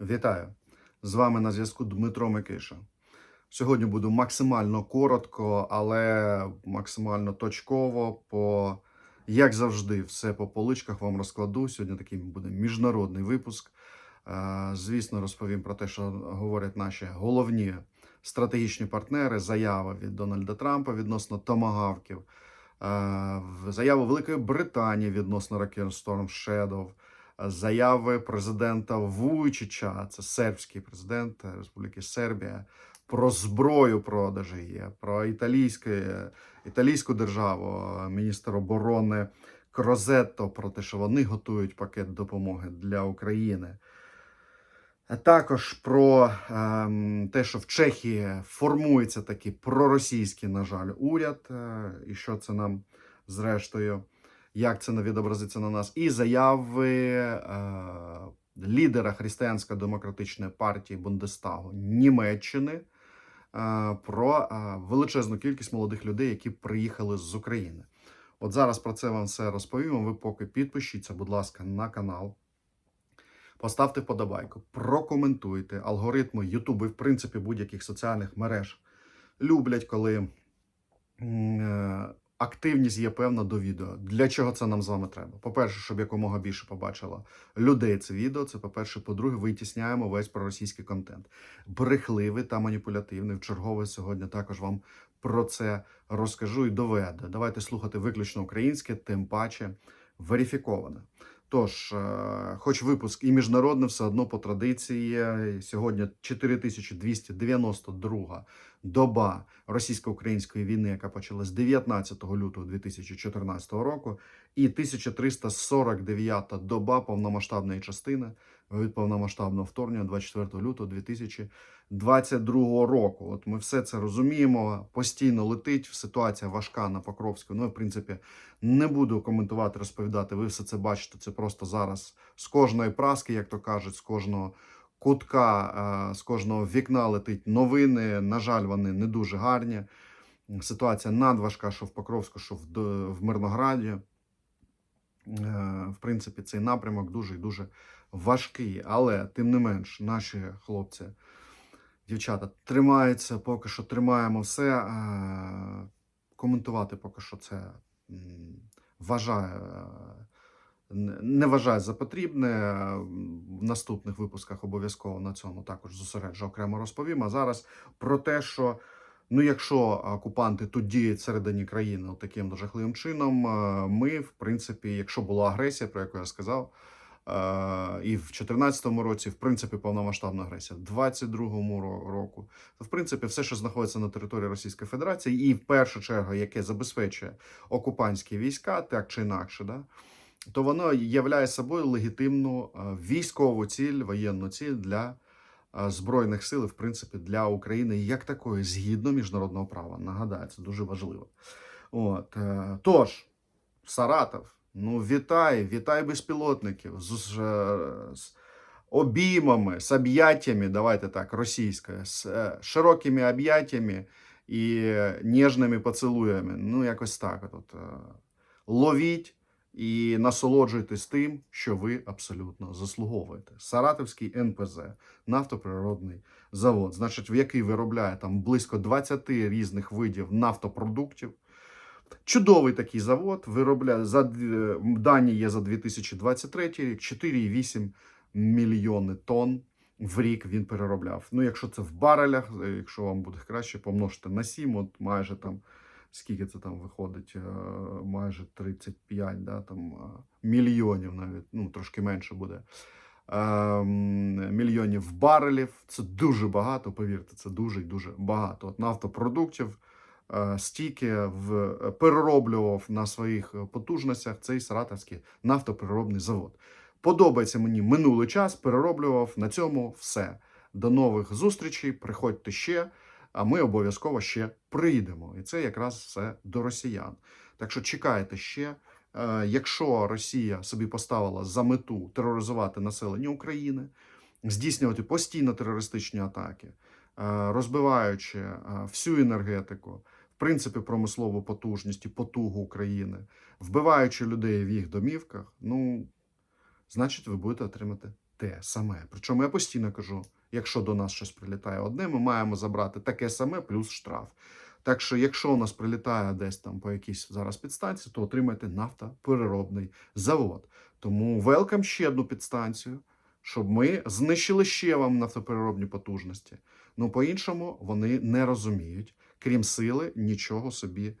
Вітаю! З вами на зв'язку Дмитро Микиша. Сьогодні буду максимально коротко, але максимально точково. По, як завжди, все по поличках вам розкладу. Сьогодні такий буде міжнародний випуск. Е, Звісно, розповім про те, що говорять наші головні стратегічні партнери. Заява від Дональда Трампа відносно томагавків, е, заява Великої Британії відносно ракет Storm Shadow, заяви президента Вуйчича, це сербський президент Республіки Сербія, про зброю продажі є, про італійську державу, міністр оборони Крозетто, про те, що вони готують пакет допомоги для України. Також про ем, те, що в Чехії формується такий проросійський, на жаль, уряд, е, і що це нам зрештою як це не відобразиться на нас, і заяви е, лідера Християнсько-демократичної партії Бундестагу Німеччини е, про е, величезну кількість молодих людей, які приїхали з України. От зараз про це вам все розповім. Ви поки підпишіться, будь ласка, на канал. Поставте вподобайку, прокоментуйте алгоритми Ютубу і, в принципі, будь-яких соціальних мереж. Люблять, коли активність є певна до відео. Для чого це нам з вами треба? По-перше, щоб якомога більше побачило людей це відео. Це по-перше, по-друге, витісняємо весь проросійський контент. Брехливий та маніпулятивний. В чергове сьогодні також вам про це розкажу і доведу. Давайте слухати виключно українське, тим паче верифіковане. Тож, е, хоч випуск і міжнародний, все одно по традиції. Сьогодні 4292 доба російсько-української війни, яка почалась 19 лютого 2014 року, і 1349 доба повномасштабної частини від повномасштабного вторгнення 24 лютого 2022 року. От ми все це розуміємо. Постійно летить. Ситуація важка на Покровську. Ну, в принципі, не буду коментувати, розповідати. Ви все це бачите. Це просто зараз з кожної праски, як то кажуть, з кожного кутка, е, з кожного вікна летить новини. На жаль, вони не дуже гарні. Ситуація надважка, що в Покровську, що в, Мирнограді. Е, В принципі, цей напрямок дуже і дуже важкий. Але тим не менш, наші хлопці, дівчата тримаються, поки що тримаємо все. Е, Коментувати поки що це вважаю. Не- вважаю за потрібне. В наступних випусках обов'язково на цьому також зосереджу окремо розповім. А зараз про те, що ну, якщо окупанти тут діють всередині країни таким жахливим чином, е, ми, в принципі, якщо була агресія, про яку я сказав, е, і в 2014 році, в принципі, повномасштабна агресія, в 2022 ро- року, то в принципі все, що знаходиться на території Російської Федерації, і в першу чергу, яке забезпечує окупантські війська, так чи інакше, да, то воно являє собою легітимну е, військову ціль, воєнну ціль для е, збройних сил, в принципі, для України як такої, згідно міжнародного права. Нагадаю, це дуже важливо. От е, тож, Саратов, ну вітай, вітай безпілотників з, з, обіймами, з об'яттями, давайте так, російською, з широкими об'яттями і ніжними поцілуями. Ну, якось так. От, ловіть і насолоджуйтесь тим, що ви абсолютно заслуговуєте. Саратовський НПЗ, нафтоприродний завод, значить, в який виробляє там близько 20 різних видів нафтопродуктів. Чудовий такий завод виробляє за дані є за 2023 рік 4,8 мільйони тонн в рік він переробляв. Ну, якщо це в барелях, е, якщо вам буде краще, помножте на 7, от майже там скільки це там виходить, е, майже 35 да, там, е, мільйонів навіть, ну трошки менше буде. ем, Мільйонів барелів. Це дуже багато, повірте, це дуже і дуже багато. От нафтопродуктів е, стільки в, перероблював на своїх потужностях цей Саратовський нафтопереробний завод. Подобається мені минулий час, перероблював на цьому все. До нових зустрічей. Приходьте ще, а ми обов'язково ще приїдемо. І це якраз все до росіян. Так що чекайте ще. Е, Якщо Росія собі поставила за мету тероризувати населення України, здійснювати постійно терористичні атаки, е, розбиваючи е, всю енергетику, в принципі, промислову потужність і потугу України, вбиваючи людей в їх домівках, ну, значить, ви будете отримати те саме. Причому я постійно кажу: якщо до нас щось прилітає одне, ми маємо забрати таке саме плюс штраф. Так що, якщо у нас прилітає десь там по якійсь зараз підстанції, то отримайте нафтопереробний завод. Тому велкам ще одну підстанцію, щоб ми знищили ще вам нафтопереробні потужності. Ну, по-іншому, вони не розуміють, крім сили, нічого собі, е,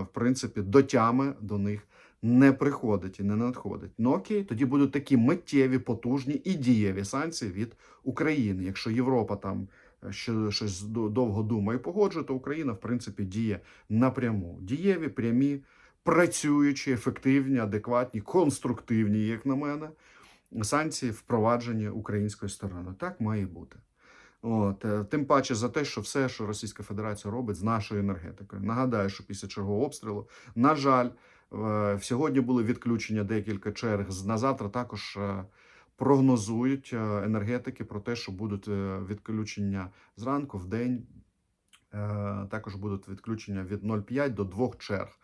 в принципі, до тями до них не приходить і не надходить. Ну окей, тоді будуть такі миттєві, потужні і дієві санкції від України. Якщо Європа там е, ще щось довго думає і погоджує, то Україна, в принципі, діє напряму. Дієві, прямі, працюючі, ефективні, адекватні, конструктивні, як на мене, санкції впроваджені українською стороною. Так має бути. От, е, тим паче за те, що все, що Російська Федерація робить з нашою енергетикою. Нагадаю, що після чергового обстрілу, на жаль, сьогодні були відключення декілька черг. На завтра також е, прогнозують е, енергетики про те, що будуть е, відключення зранку в день. Е, Також будуть відключення від 0,5 до 2 черг.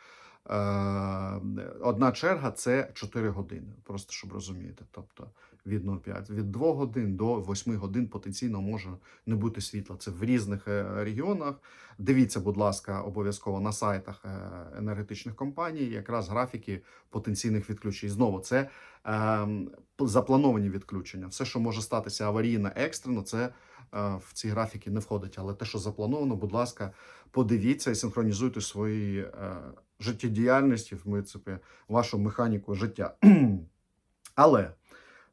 Е, Одна черга це 4 години, просто щоб розуміти. Тобто від 0,5, від 2 годин до 8 годин потенційно може не бути світла. Це в різних е, регіонах. Дивіться, будь ласка, обов'язково на сайтах е, енергетичних компаній, якраз графіки потенційних відключень. Знову це е, заплановані відключення. Все, що може статися аварійно, екстрено, це в ці графіки не входить. Але те, що заплановано, будь ласка, подивіться і синхронізуйте свої життєдіяльності, в принципі, вашу механіку життя. Але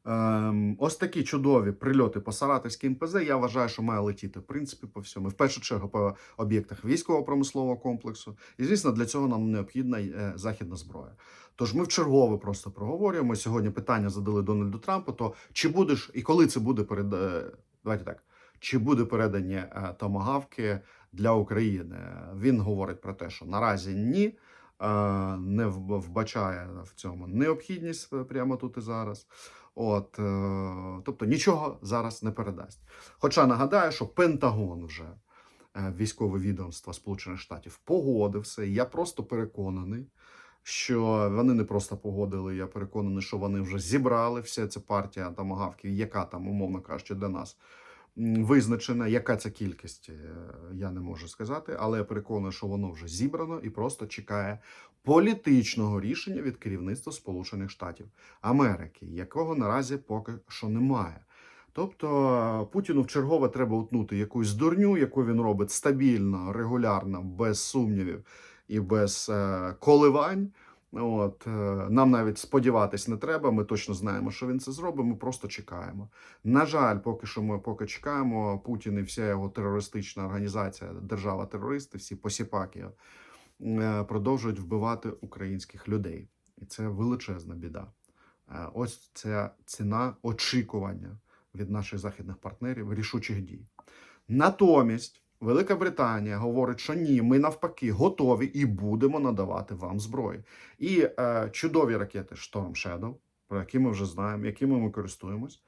ем, ось такі чудові прильоти по Саратовській МПЗ, я вважаю, що має летіти в принципі по всьому. В першу чергу по об'єктах військово-промислового комплексу. І звісно, для цього нам необхідна е, західна зброя. Тож ми в чергове просто проговорюємо. Сьогодні питання задали Дональду Трампу. То чи будеш і коли це буде перед е, давайте так, чи буде передані е, томагавки для України? Він говорить про те, що наразі ні. Е, Не вбачає в цьому необхідність е, прямо тут і зараз. От, е, тобто нічого зараз не передасть. Хоча нагадаю, що Пентагон вже військове відомство Сполучених Штатів погодився. Я просто переконаний, що вони не просто погодили. Я переконаний, що вони вже зібрали вся ця партія томагавків, яка там, умовно кажучи, для нас визначена. Яка це кількість, е, я не можу сказати, але я переконаний, що воно вже зібрано і просто чекає політичного рішення від керівництва Сполучених Штатів Америки, якого наразі поки що немає. Тобто Путіну в чергове треба утнути якусь дурню, яку він робить стабільно, регулярно, без сумнівів і без е, коливань. От е, нам навіть сподіватись не треба. Ми точно знаємо, що він це зробить. Ми просто чекаємо. На жаль, поки що ми поки чекаємо. Путін і вся його терористична організація, держава-терористи, всі посіпаки е, продовжують вбивати українських людей, і це величезна біда. Е, Ось ця ціна очікування від наших західних партнерів рішучих дій. Натомість Велика Британія говорить, що ні, ми навпаки готові і будемо надавати вам зброю. І е, чудові ракети Storm Shadow, про які ми вже знаємо, якими ми користуємось.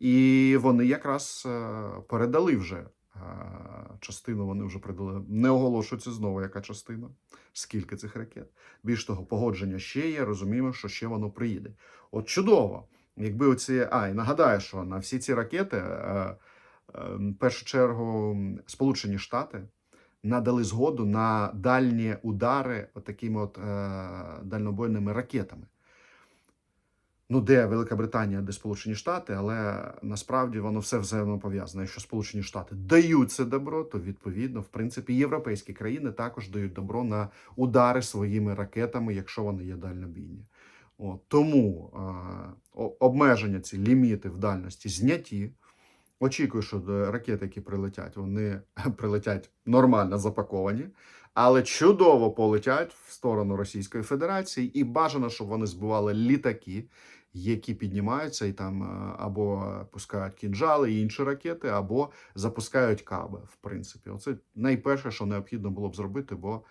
І вони якраз е, передали вже е, частину. Вони вже передали. Не оголошується знову, яка частина, скільки цих ракет. Більш того, погодження ще є. Розуміємо, що ще воно приїде. От чудово. Якби оці. А, і нагадаю, що на всі ці ракети, е, в першу чергу, Сполучені Штати надали згоду на дальні удари такими от е, дальнобойними ракетами. Ну, де Велика Британія, де Сполучені Штати, але насправді воно все взаємопов'язане. Якщо Сполучені Штати дають це добро, то відповідно, в принципі, європейські країни також дають добро на удари своїми ракетами, якщо вони є дальнобійні. От, тому е, обмеження ці ліміти в дальності зняті. Очікую, що ракети, які прилетять, вони прилетять нормально запаковані, але чудово полетять в сторону Російської Федерації, і бажано, щоб вони збивали літаки, які піднімаються і там е, або пускають кінжали і інші ракети, або запускають каби. В принципі, оце найперше, що необхідно було б зробити, бо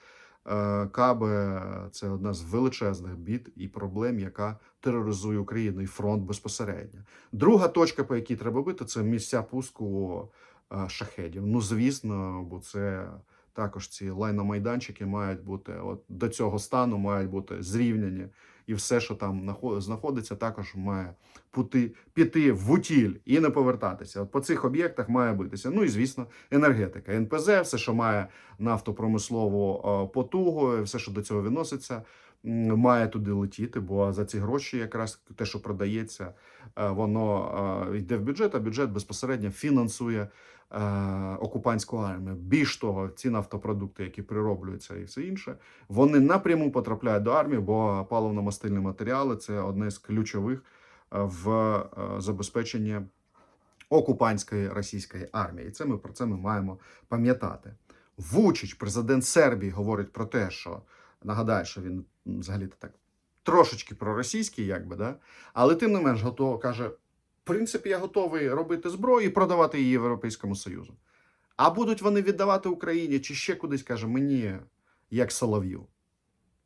е, каби це одна з величезних бід і проблем, яка тероризує Україну і фронт безпосередньо. Друга точка, по якій треба бити, це місця пуску е, шахедів. Ну, звісно, бо це також ці лайномайданчики мають бути от до цього стану, мають бути зрівняні і все, що там нахо- знаходиться, також має пути, піти в утіль і не повертатися. От по цих об'єктах має битися. Ну і звісно, енергетика, НПЗ, все, що має нафтопромислову потугу, все, що до цього відноситься, має туди летіти. Бо за ці гроші, якраз те, що продається, е, воно йде в бюджет, а бюджет безпосередньо фінансує е, окупантську армію. Більш того, ці нафтопродукти, які прироблюються, і все інше, вони напряму потрапляють до армії, бо паливно-мастильні матеріали це одне з ключових е, в забезпеченні окупантської російської армії. І це ми про це ми маємо пам'ятати. Вучич, президент Сербії, говорить про те, що нагадаю, що він взагалі-то так трошечки проросійський, якби, да? але тим не менш готово каже: в принципі, я готовий робити зброю і продавати її Європейському Союзу. А будуть вони віддавати Україні чи ще кудись, каже, мені як Солов'ю.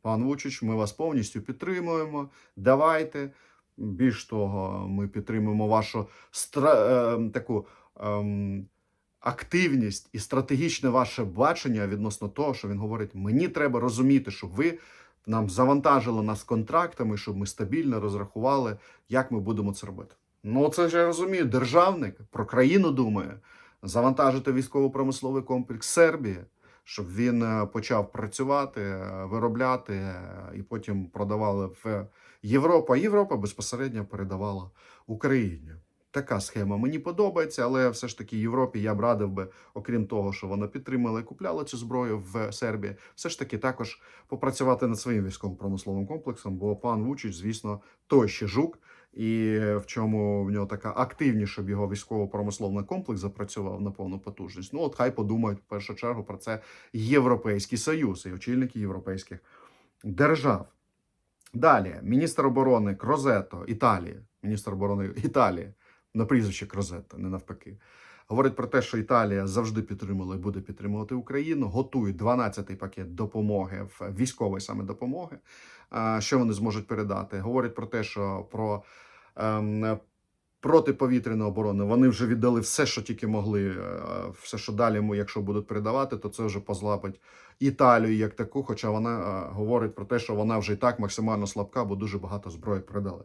Пан Вучич, ми вас повністю підтримуємо. Давайте. Більш того, ми підтримуємо вашу стра... е, таку ем, активність і стратегічне ваше бачення відносно того, що він говорить: мені треба розуміти, щоб ви нам завантажили нас контрактами, щоб ми стабільно розрахували, як ми будемо це робити. Ну, це ж я розумію, державник про країну думає, завантажити військово-промисловий комплекс Сербії, щоб він е, почав працювати, е, виробляти е, і потім продавали в Європу. А Європа безпосередньо передавала Україні. Така схема мені подобається, але все ж таки Європі я б радив би, окрім того, що вона підтримала і купляла цю зброю в Сербії, все ж таки також попрацювати над своїм військово-промисловим комплексом, бо пан Вучич, звісно, той ще жук, і в чому в нього така активність, щоб його військово-промисловний комплекс запрацював на повну потужність. Ну от хай подумають в першу чергу про це Європейський Союз і очільники європейських держав. Далі, міністр оборони Крозето Італії, міністр оборони Італії на прізвище Крозетто, не навпаки. Говорить про те, що Італія завжди підтримувала і буде підтримувати Україну. Готує 12-й пакет допомоги військової саме допомоги. Що вони зможуть передати? Говорить про те, що про ем, протиповітряну оборону вони вже віддали все, що тільки могли. е, Все, що далі, якщо будуть передавати, то це вже позлапить Італію як таку. Хоча вона е, говорить про те, що вона вже і так максимально слабка, бо дуже багато зброї передали.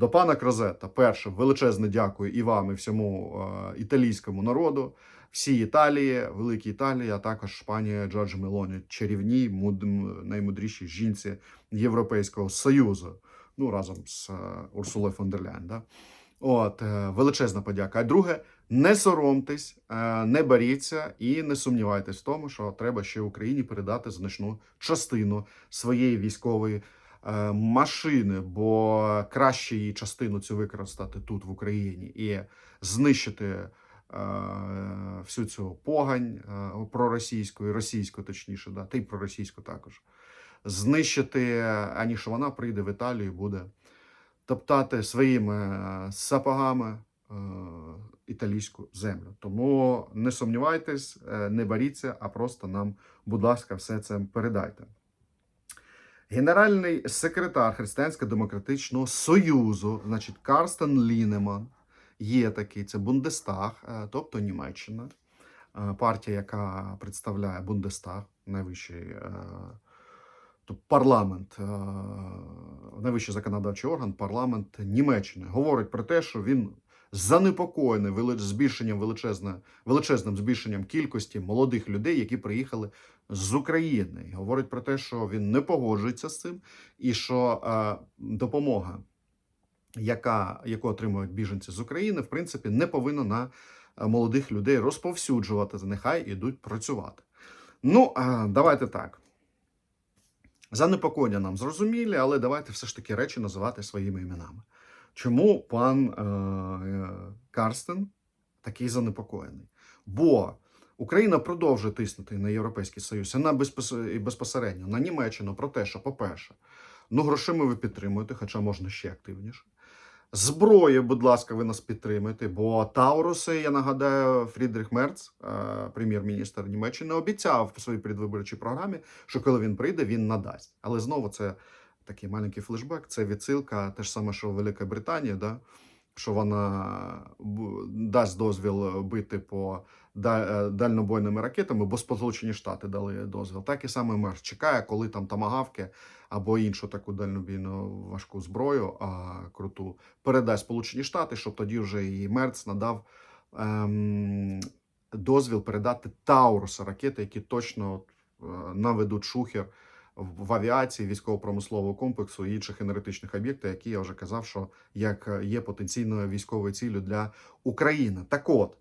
До пана Крозета, перше, величезне дякую і вам, і всьому е, італійському народу, всій Італії, великій Італії, а також пані Джорджі Мелоні, чарівній, муд, наймудрішій жінці Європейського Союзу. Ну, разом з е, Урсулою фон дер Ляйн, Да? От, е, величезна подяка. А друге, не соромтесь, е, не боріться і не сумнівайтесь в тому, що треба ще Україні передати значну частину своєї військової машини, бо краще її частину цю використати тут в Україні і знищити е, всю цю погань е, проросійську і російську, точніше, да, та й проросійську також. Знищити, аніж вона прийде в Італію і буде топтати своїми е, сапогами е, італійську землю. Тому не сумнівайтесь, е, не боріться, а просто нам, будь ласка, все це передайте. Генеральний секретар Християнсько-демократичного союзу, значить, Карстен Лінеман, є такий, це Бундестаг, е, тобто Німеччина, е, партія, яка представляє Бундестаг, найвищий е, парламент, найвищий законодавчий орган, парламент Німеччини, говорить про те, що він занепокоєний збільшенням величезним збільшенням кількості молодих людей, які приїхали з України. І говорить про те, що він не погоджується з цим, і що е, допомога, яка, яку отримують біженці з України, в принципі, не повинна на е, молодих людей розповсюджуватися. Нехай ідуть працювати. Ну, е, давайте так. Занепокоєння нам зрозумілі, але давайте все ж таки речі називати своїми іменами. Чому пан е, е, Карстен такий занепокоєний? Бо Україна продовжує тиснути на Європейський Союз на безпосередньо на Німеччину про те, що, по-перше, ну грошима ви підтримуєте, хоча можна ще активніше. Зброю, будь ласка, ви нас підтримуєте, бо Тауруси, я нагадаю, Фрідріх Мерц, е, прем'єр-міністр Німеччини, обіцяв в своїй передвиборчій програмі, що коли він прийде, він надасть. Але знову це такий маленький флешбек, це відсилка, те ж саме, що Велика Британія, да? Що вона дасть дозвіл е, бити по е, дальнобойними ракетами, бо Сполучені Штати дали дозвіл. Так і саме Мерс чекає, коли там тамагавки або іншу таку дальнобійну важку зброю, а круту передасть Сполучені Штати, щоб тоді вже і Мерц надав ем, дозвіл передати Таурус ракети, які точно е, наведуть шухер в авіації, військово-промислового комплексу і інших енергетичних об'єктів, які я вже казав, що як е, є потенційною військовою ціллю для України. Так от.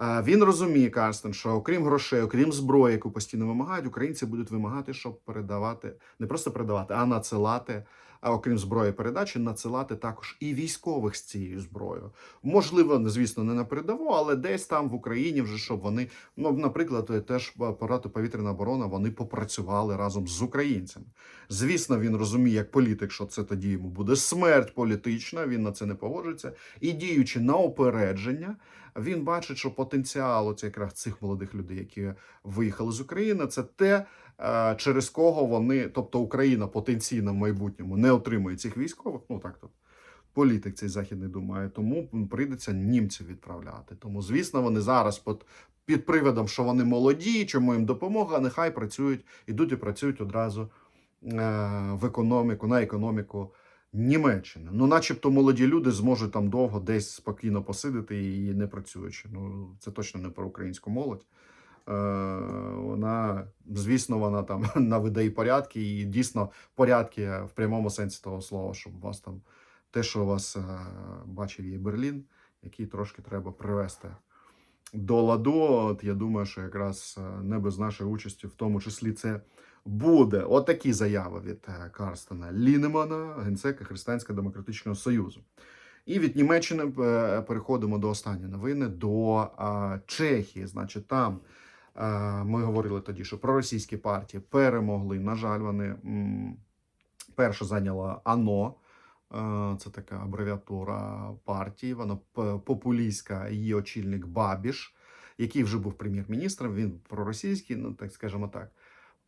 Він розуміє, Карстен, що окрім грошей, окрім зброї, яку постійно вимагають, українці будуть вимагати, щоб передавати не просто передавати, а надсилати, а окрім зброї передачі, надсилати також і військових з цією зброєю. Можливо, звісно, не на передову, але десь там в Україні вже щоб вони, ну, наприклад, теж апарату повітряна оборона вони попрацювали разом з українцями. Звісно, він розуміє як політик, що це тоді йому буде смерть політична. Він на це не погоджується. І діючи на опередження, він бачить, що потенціал оце якраз цих молодих людей, які виїхали з України, це те, е, через кого вони, тобто Україна потенційно в майбутньому не отримує цих військових. Ну так то політик цей західний думає, тому прийдеться німців відправляти. Тому, звісно, вони зараз під, під приводом, що вони молоді, чому їм допомога, нехай працюють, ідуть і працюють одразу е, в економіку, на економіку Німеччини. Ну, начебто, молоді люди зможуть там довго десь спокійно посидити і не працюючи. Ну, це точно не про українську молодь. Е, Вона, звісно, вона там наведе і порядки, і дійсно порядки в прямому сенсі того слова, щоб у вас там те, що у вас е, бачив є Берлін, який трошки треба привести до ладу. От я думаю, що якраз е, не без нашої участі, в тому числі, це буде. От такі заяви від е, Карстена Лінемана, генсека Християнсько-демократичного Союзу. І від Німеччини е, переходимо до останньої новини до е, Чехії. Значить, там ми говорили тоді, що проросійські партії перемогли. На жаль, вони м, перше зайняла АНО. Це така абревіатура партії. Вона популістська, її очільник Бабіш, який вже був прем'єр-міністром. Він проросійський, ну так скажімо так,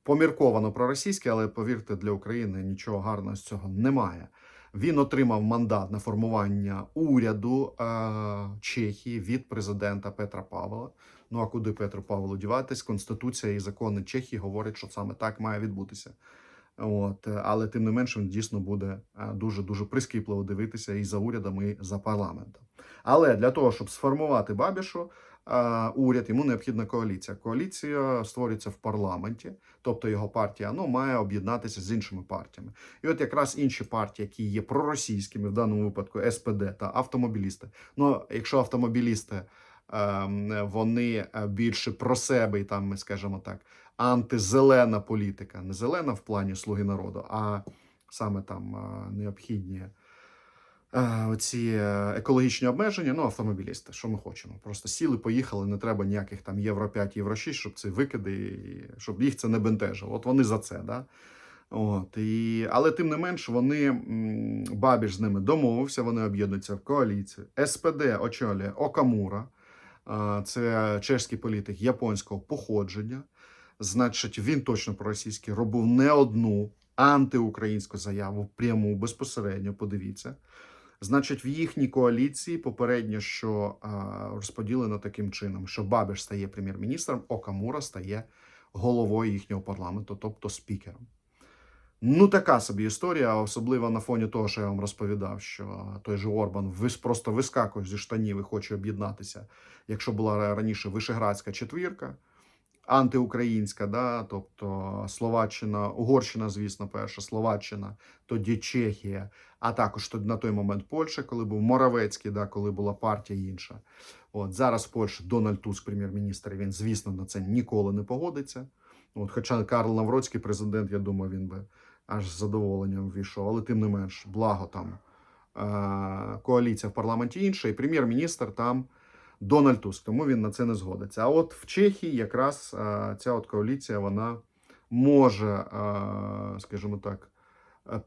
помірковано проросійський, але повірте, для України нічого гарного з цього немає. Він отримав мандат на формування уряду е, Чехії від президента Петра Павла. Ну а куди Петру Павлу діватись? Конституція і закони Чехії говорять, що саме так має відбутися. От, е, але тим не менше він дійсно буде дуже дуже прискіпливо дивитися і за урядом, і за парламентом. Але для того, щоб сформувати Бабішу, уряд йому необхідна коаліція. Коаліція створюється в парламенті, тобто його партія ну, має об'єднатися з іншими партіями. І от якраз інші партії, які є проросійськими, в даному випадку СПД та автомобілісти. Ну, якщо автомобілісти ем, вони е, більше про себе і там, ми скажімо так, антизелена політика, не зелена в плані слуги народу, а саме там е, необхідні оці е, екологічні обмеження. Ну, автомобілісти, що ми хочемо. Просто сіли, поїхали, не треба ніяких там євро 5, євро 6, щоб ці викиди, щоб їх це не бентежило. От вони за це, да. От, і, але тим не менш, вони Бабіш з ними домовився, вони об'єднуються в коаліцію. СПД очолює Окамура, це чешський політик японського походження. Значить, він точно проросійський робив не одну антиукраїнську заяву пряму безпосередньо. Подивіться. Значить, в їхній коаліції попередньо, що розподілено таким чином, що Бабіш стає прем'єр-міністром, Окамура стає головою їхнього парламенту, тобто спікером. Ну, така собі історія, особливо на фоні того, що я вам розповідав, що той же Орбан просто вискакує зі штанів і хоче об'єднатися, якщо була раніше Вишеградська четвірка, антиукраїнська, да, тобто Словаччина, Угорщина, звісно, перша, Словаччина, тоді Чехія, а також на той момент Польща, коли був Моравецький, да, коли була партія інша. От зараз в Польщі Дональд Туск, прем'єр-міністр, він, звісно, на це ніколи не погодиться. От, хоча Карл Навроцький, президент, я думаю, він би аж з задоволенням ввійшов, але тим не менш, благо там е- коаліція в парламенті інша, і прем'єр-міністр там Дональд Туск, тому він на це не згодиться. А от в Чехії якраз ця от коаліція вона може, скажімо так,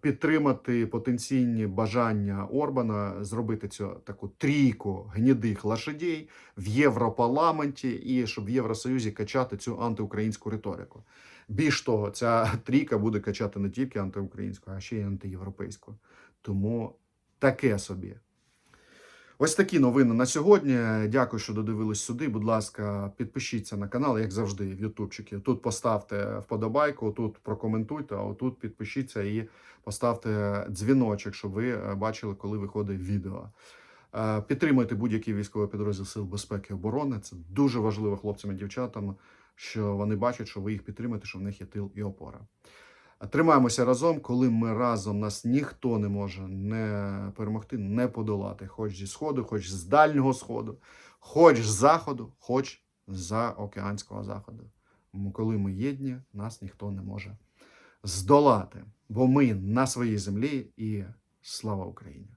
підтримати потенційні бажання Орбана зробити цю таку трійку гнідих лошадей в Європарламенті і щоб в Євросоюзі качати цю антиукраїнську риторику. Більш того, ця трійка буде качати не тільки антиукраїнську, а ще й антиєвропейську. Тому таке собі. Ось такі новини на сьогодні. Дякую, що додивились сюди. Будь ласка, підпишіться на канал, як завжди, в Ютубчики. Тут поставте вподобайку, тут прокоментуйте, а отут підпишіться і поставте дзвіночок, щоб ви е, бачили, коли виходить відео. Е, Підтримуйте будь-який військовий підрозділ Сил безпеки і оборони. Це дуже важливо хлопцям і дівчатам, що вони бачать, що ви їх підтримуєте, що в них є тил і опора. Тримаємося разом, коли ми разом нас ніхто не може не перемогти, не подолати, хоч зі сходу, хоч з дальнього сходу, хоч з заходу, хоч за океанського заходу. Коли ми єдні, нас ніхто не може здолати, бо ми на своїй землі і слава Україні!